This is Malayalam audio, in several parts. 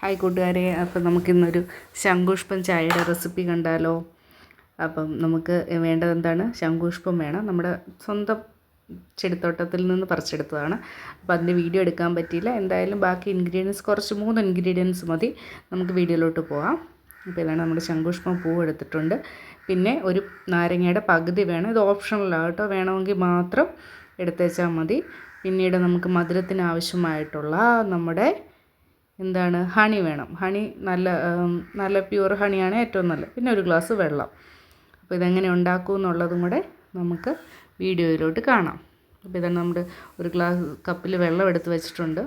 ഹായ് കൂട്ടുകാരെ. അപ്പം നമുക്കിന്നൊരു ശങ്കുഷ്പം ചായയുടെ റെസിപ്പി കണ്ടാലോ? അപ്പം നമുക്ക് വേണ്ടത് എന്താണ്? ശങ്കുഷ്പം വേണം. നമ്മുടെ സ്വന്തം ചെടിത്തോട്ടത്തിൽ നിന്ന് പറിച്ചെടുത്തതാണ്. അപ്പോൾ അതിന്റെ വീഡിയോ എടുക്കാൻ പറ്റിയില്ല. എന്തായാലും ബാക്കി ഇൻഗ്രീഡിയൻസ് കുറച്ച് മൂന്ന് ഇൻഗ്രീഡിയൻസ് മതി. നമുക്ക് വീഡിയോയിലോട്ട് പോവാം. അപ്പോൾ ഇതാണ് നമ്മുടെ ശങ്കുഷ്പം പൂവ് എടുത്തിട്ടുണ്ട്. പിന്നെ ഒരു നാരങ്ങയുടെ പകുതി വേണം. ഇത് ഓപ്ഷണലാണ് കേട്ടോ. വേണമെങ്കിൽ മാത്രം എടുത്തേച്ചാൽ മതി. പിന്നീട് നമുക്ക് മധുരത്തിന് ആവശ്യമായിട്ടുള്ള നമ്മുടെ എന്താണ് ഹണി വേണം. ഹണി നല്ല നല്ല പ്യുവർ ഹണിയാണ് ഏറ്റവും നല്ലത്. പിന്നെ ഒരു ഗ്ലാസ് വെള്ളം. അപ്പോൾ ഇതെങ്ങനെ ഉണ്ടാക്കും എന്നുള്ളതും കൂടെ നമുക്ക് വീഡിയോയിലോട്ട് കാണാം. അപ്പോൾ ഇതാണ് നമ്മുടെ ഒരു ഗ്ലാസ് കപ്പിൽ വെള്ളം എടുത്ത് വെച്ചിട്ടുണ്ട്.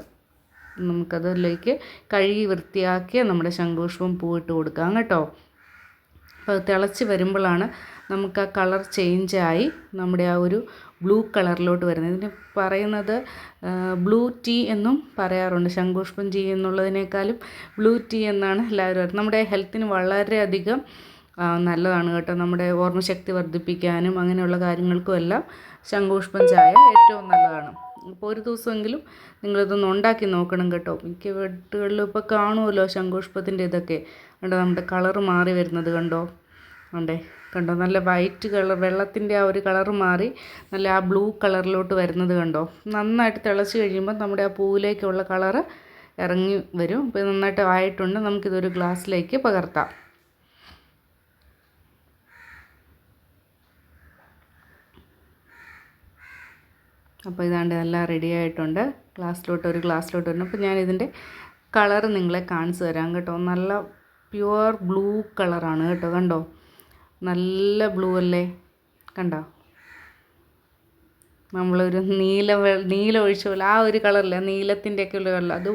നമുക്കതിലേക്ക് കഴുകി വൃത്തിയാക്കിയ നമ്മുടെ ശംഖുഷ്പം പൂവിട്ട് കൊടുക്കാം കേട്ടോ. അപ്പോൾ തിളച്ച് വരുമ്പോഴാണ് നമുക്ക് ആ കളർ ആയി നമ്മുടെ ആ ഒരു ബ്ലൂ കളറിലോട്ട് വരുന്നത്. ഇതിന് പറയുന്നത് ബ്ലൂ ടീ എന്നും പറയാറുണ്ട്. ശംഖുഷ്പം ടീ എന്നുള്ളതിനേക്കാളും ബ്ലൂ ടീ എന്നാണ് എല്ലാവരും പറയുന്നത് നമ്മുടെ ഹെൽത്തിന് വളരെയധികം നല്ലതാണ് കേട്ടോ. നമ്മുടെ ഓർമ്മശക്തി വർദ്ധിപ്പിക്കാനും അങ്ങനെയുള്ള കാര്യങ്ങൾക്കും എല്ലാം ശംഖുഷ്പം ചായ ഏറ്റവും നല്ലതാണ്. അപ്പോൾ ഒരു ദിവസമെങ്കിലും നിങ്ങളിതൊന്ന് ഉണ്ടാക്കി നോക്കണം കേട്ടോ. മിക്ക വീട്ടുകളിലും ഇപ്പോൾ കാണുമല്ലോ ശംഖുഷ്പത്തിന്റെ ഇതൊക്കെ. കണ്ടോ നമ്മുടെ കളറ് മാറി വരുന്നത് കണ്ടോ? ഉണ്ടേ കണ്ടോ? നല്ല വൈറ്റ് കളർ വെള്ളത്തിന്റെ ആ ഒരു കളർ മാറി നല്ല ആ ബ്ലൂ കളറിലോട്ട് വരുന്നത് കണ്ടോ? നന്നായിട്ട് തിളച്ച് കഴിയുമ്പോൾ നമ്മുടെ ആ പൂവിലേക്കുള്ള കളറ് ഇറങ്ങി വരും. അപ്പോൾ നന്നായിട്ട് ആയിട്ടുണ്ട്. നമുക്കിതൊരു ഗ്ലാസ്സിലേക്ക് പകർത്താം. അപ്പോൾ ഇതാണ്ട് എല്ലാം റെഡി ആയിട്ടുണ്ട്. ഗ്ലാസ്സിലോട്ട് ഒരു ഗ്ലാസ്സിലോട്ട് വരണം അപ്പോൾ ഞാനിതിന്റെ കളറ് നിങ്ങളെ കാണിച്ചു തരാം കേട്ടോ. നല്ല പ്യുവർ ബ്ലൂ കളറാണ് കേട്ടോ. കണ്ടോ? നല്ല ബ്ലൂ അല്ലേ? കണ്ടോ? നമ്മളൊരു നീല നീല ഒഴിച്ച പോലെ ആ ഒരു കളറില്ല നീലത്തിന്റെയൊക്കെ ഉള്ള കളർ അത്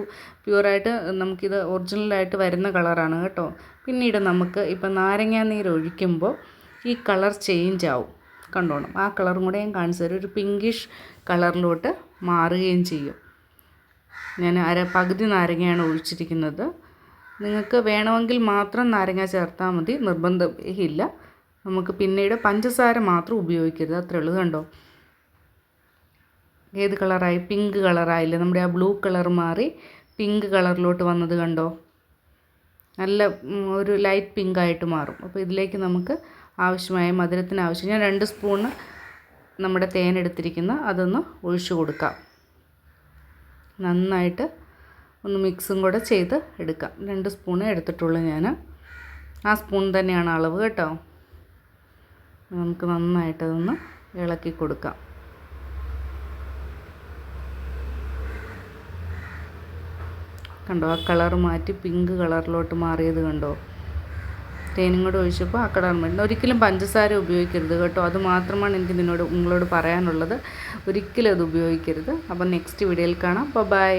പ്യുവറായിട്ട് നമുക്കിത് ഒറിജിനലായിട്ട് വരുന്ന കളറാണ് കേട്ടോ. പിന്നീട് നമുക്ക് ഇപ്പം നാരങ്ങാ നീര് ഒഴിക്കുമ്പോൾ ഈ കളർ ചേഞ്ച് ആവും. കണ്ടോണം? ആ കളറും കൂടെ ഞാൻ കാണിച്ചു തരും. ഒരു പിങ്കിഷ് കളറിലോട്ട് മാറുകയും ചെയ്യും. ഞാൻ അര പകുതി നാരങ്ങയാണ് ഒഴിച്ചിരിക്കുന്നത്. നിങ്ങൾക്ക് വേണമെങ്കിൽ മാത്രം നാരങ്ങ ചേർത്താൽ മതി. നിർബന്ധമില്ല നമുക്ക് പിന്നീട് പഞ്ചസാര മാത്രം ഉപയോഗിക്കരുത്. അത്രേ ഉള്ളൂ കണ്ടോ? ഏത് കളറായി? പിങ്ക് കളറായില്ലേ? നമ്മുടെ ആ ബ്ലൂ കളർ മാറി പിങ്ക് കളറിലോട്ട് വന്നത് കണ്ടോ? നല്ല ഒരു ലൈറ്റ് പിങ്ക് ആയിട്ട് മാറും. അപ്പോൾ ഇതിലേക്ക് നമുക്ക് ആവശ്യമായ മധുരത്തിന് ആവശ്യം. ഞാൻ രണ്ട് സ്പൂണ് നമ്മുടെ തേൻ എടുത്തിരിക്കുന്ന അതൊന്ന് ഒഴിച്ചു കൊടുക്കാം. നന്നായിട്ട് ഒന്ന് മിക്സും കൂടെ ചെയ്ത് എടുക്കാം. രണ്ട് സ്പൂണേ എടുത്തിട്ടുള്ളൂ ഞാൻ ആ സ്പൂൺ തന്നെയാണ് അളവ് കേട്ടോ? നമുക്ക് നന്നായിട്ട് അതൊന്ന് ഇളക്കി കൊടുക്കാം. കണ്ടോ ആ കളർ മാറ്റി പിങ്ക് കളറിലോട്ട് മാറിയത് കണ്ടോ? തേനും കൂടെ ഒഴിച്ചപ്പോൾ ആ കളർ മാറ്റി. ഒരിക്കലും പഞ്ചസാര ഉപയോഗിക്കരുത് കേട്ടോ. അത് മാത്രമാണ് എനിക്ക് നിന്നോട് നിങ്ങളോട് പറയാനുള്ളത്. ഒരിക്കലും അത് ഉപയോഗിക്കരുത്. അപ്പം നെക്സ്റ്റ് വീഡിയോയിൽ കാണാം. ബൈ.